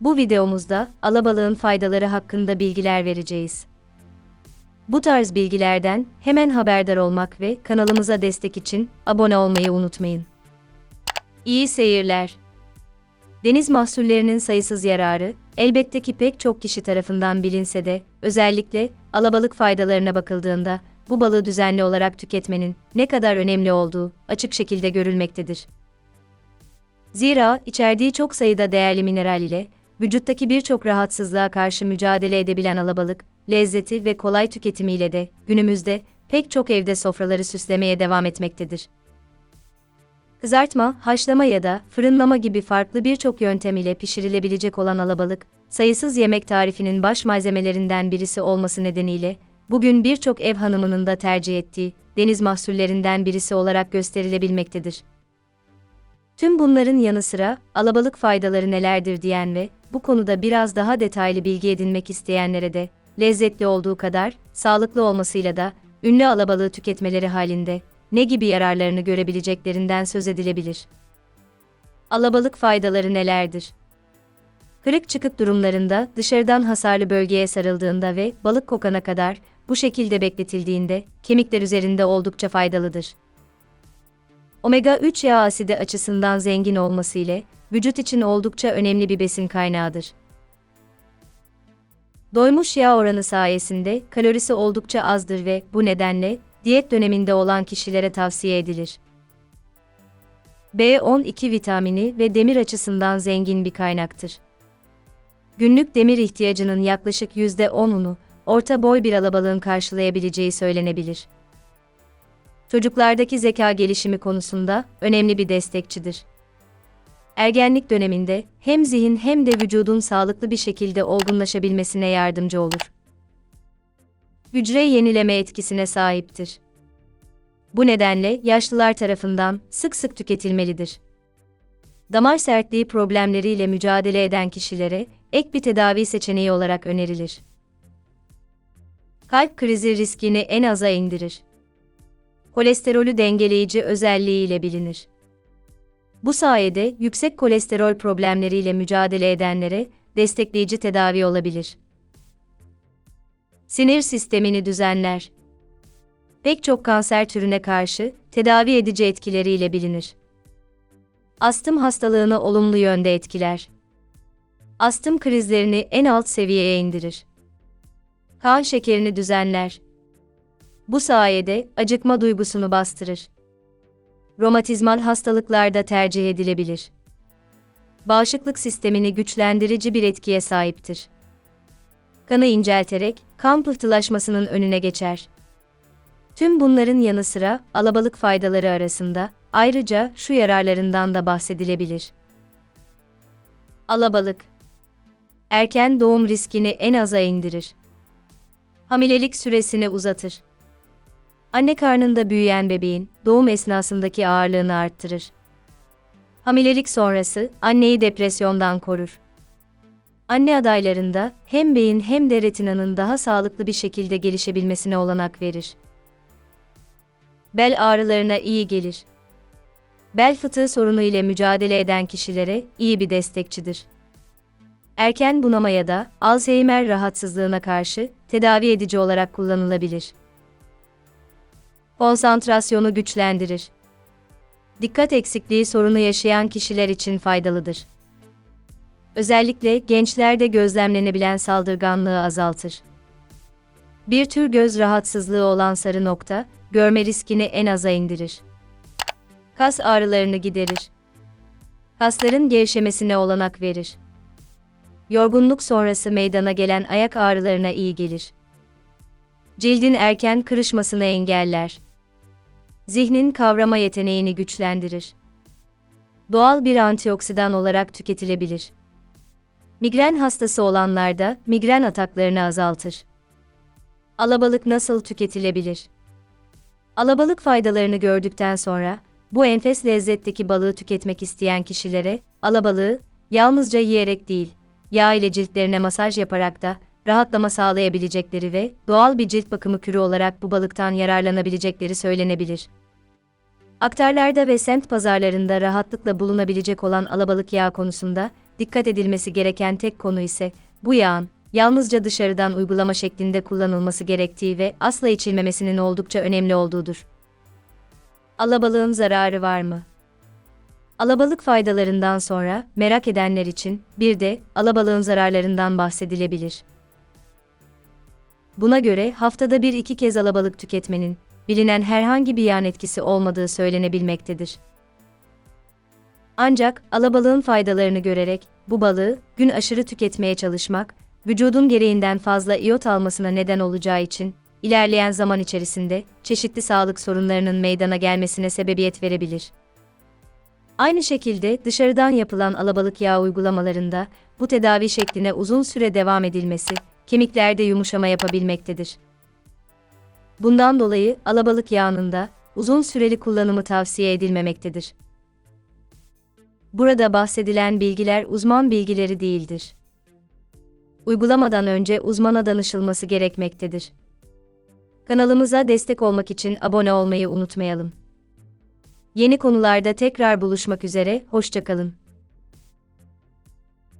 Bu videomuzda alabalığın faydaları hakkında bilgiler vereceğiz. Bu tarz bilgilerden hemen haberdar olmak ve kanalımıza destek için abone olmayı unutmayın. İyi seyirler. Deniz mahsullerinin sayısız yararı, elbette ki pek çok kişi tarafından bilinse de, özellikle alabalık faydalarına bakıldığında, bu balığı düzenli olarak tüketmenin ne kadar önemli olduğu açık şekilde görülmektedir. Zira içerdiği çok sayıda değerli mineral ile vücuttaki birçok rahatsızlığa karşı mücadele edebilen alabalık, lezzeti ve kolay tüketimiyle de günümüzde pek çok evde sofraları süslemeye devam etmektedir. Kızartma, haşlama ya da fırınlama gibi farklı birçok yöntem ile pişirilebilecek olan alabalık, sayısız yemek tarifinin baş malzemelerinden birisi olması nedeniyle, bugün birçok ev hanımının da tercih ettiği deniz mahsullerinden birisi olarak gösterilebilmektedir. Tüm bunların yanı sıra alabalık faydaları nelerdir diyen ve bu konuda biraz daha detaylı bilgi edinmek isteyenlere de lezzetli olduğu kadar sağlıklı olmasıyla da ünlü alabalığı tüketmeleri halinde ne gibi yararlarını görebileceklerinden söz edilebilir. Alabalık faydaları nelerdir? Kırık çıkık durumlarında dışarıdan hasarlı bölgeye sarıldığında ve balık kokana kadar bu şekilde bekletildiğinde kemikler üzerinde oldukça faydalıdır. Omega 3 yağ asidi açısından zengin olması ile vücut için oldukça önemli bir besin kaynağıdır. Doymuş yağ oranı sayesinde kalorisi oldukça azdır ve bu nedenle diyet döneminde olan kişilere tavsiye edilir. B12 vitamini ve demir açısından zengin bir kaynaktır. Günlük demir ihtiyacının yaklaşık %10'unu orta boy bir alabalığın karşılayabileceği söylenebilir. Çocuklardaki zeka gelişimi konusunda önemli bir destekçidir. Ergenlik döneminde hem zihin hem de vücudun sağlıklı bir şekilde olgunlaşabilmesine yardımcı olur. Hücre yenileme etkisine sahiptir. Bu nedenle yaşlılar tarafından sık sık tüketilmelidir. Damar sertliği problemleriyle mücadele eden kişilere ek bir tedavi seçeneği olarak önerilir. Kalp krizi riskini en aza indirir. Kolesterolü dengeleyici özelliğiyle bilinir. Bu sayede yüksek kolesterol problemleriyle mücadele edenlere destekleyici tedavi olabilir. Sinir sistemini düzenler. Pek çok kanser türüne karşı tedavi edici etkileriyle bilinir. Astım hastalığını olumlu yönde etkiler. Astım krizlerini en alt seviyeye indirir. Kan şekerini düzenler. Bu sayede acıkma duygusunu bastırır. Romatizmal hastalıklarda tercih edilebilir. Bağışıklık sistemini güçlendirici bir etkiye sahiptir. Kanı incelterek kan pıhtılaşmasının önüne geçer. Tüm bunların yanı sıra alabalık faydaları arasında ayrıca şu yararlarından da bahsedilebilir. Alabalık erken doğum riskini en aza indirir. Hamilelik süresini uzatır. Anne karnında büyüyen bebeğin doğum esnasındaki ağırlığını arttırır. Hamilelik sonrası anneyi depresyondan korur. Anne adaylarında hem beyin hem de retinanın daha sağlıklı bir şekilde gelişebilmesine olanak verir. Bel ağrılarına iyi gelir. Bel fıtığı sorunu ile mücadele eden kişilere iyi bir destekçidir. Erken bunama ya da Alzheimer rahatsızlığına karşı tedavi edici olarak kullanılabilir. Konsantrasyonu güçlendirir. Dikkat eksikliği sorunu yaşayan kişiler için faydalıdır. Özellikle gençlerde gözlemlenebilen saldırganlığı azaltır. Bir tür göz rahatsızlığı olan sarı nokta, görme riskini en aza indirir. Kas ağrılarını giderir. Kasların gevşemesine olanak verir. Yorgunluk sonrası meydana gelen ayak ağrılarına iyi gelir. Cildin erken kırışmasını engeller. Zihnin kavrama yeteneğini güçlendirir. Doğal bir antioksidan olarak tüketilebilir. Migren hastası olanlarda migren ataklarını azaltır. Alabalık nasıl tüketilebilir? Alabalık faydalarını gördükten sonra, bu enfes lezzetteki balığı tüketmek isteyen kişilere, alabalığı, yalnızca yiyerek değil, yağ ile ciltlerine masaj yaparak da, rahatlama sağlayabilecekleri ve doğal bir cilt bakımı kürü olarak bu balıktan yararlanabilecekleri söylenebilir. Aktarlarda ve semt pazarlarında rahatlıkla bulunabilecek olan alabalık yağı konusunda, dikkat edilmesi gereken tek konu ise, bu yağın, yalnızca dışarıdan uygulama şeklinde kullanılması gerektiği ve asla içilmemesinin oldukça önemli olduğudur. Alabalığın zararı var mı? Alabalık faydalarından sonra, merak edenler için, bir de, alabalığın zararlarından bahsedilebilir. Buna göre, haftada bir iki kez alabalık tüketmenin, bilinen herhangi bir yan etkisi olmadığı söylenebilmektedir. Ancak, alabalığın faydalarını görerek, bu balığı, gün aşırı tüketmeye çalışmak, vücudun gereğinden fazla iyot almasına neden olacağı için, ilerleyen zaman içerisinde, çeşitli sağlık sorunlarının meydana gelmesine sebebiyet verebilir. Aynı şekilde dışarıdan yapılan alabalık yağı uygulamalarında bu tedavi şekline uzun süre devam edilmesi kemiklerde yumuşama yapabilmektedir. Bundan dolayı alabalık yağının da uzun süreli kullanımı tavsiye edilmemektedir. Burada bahsedilen bilgiler uzman bilgileri değildir. Uygulamadan önce uzmana danışılması gerekmektedir. Kanalımıza destek olmak için abone olmayı unutmayalım. Yeni konularda tekrar buluşmak üzere, hoşçakalın.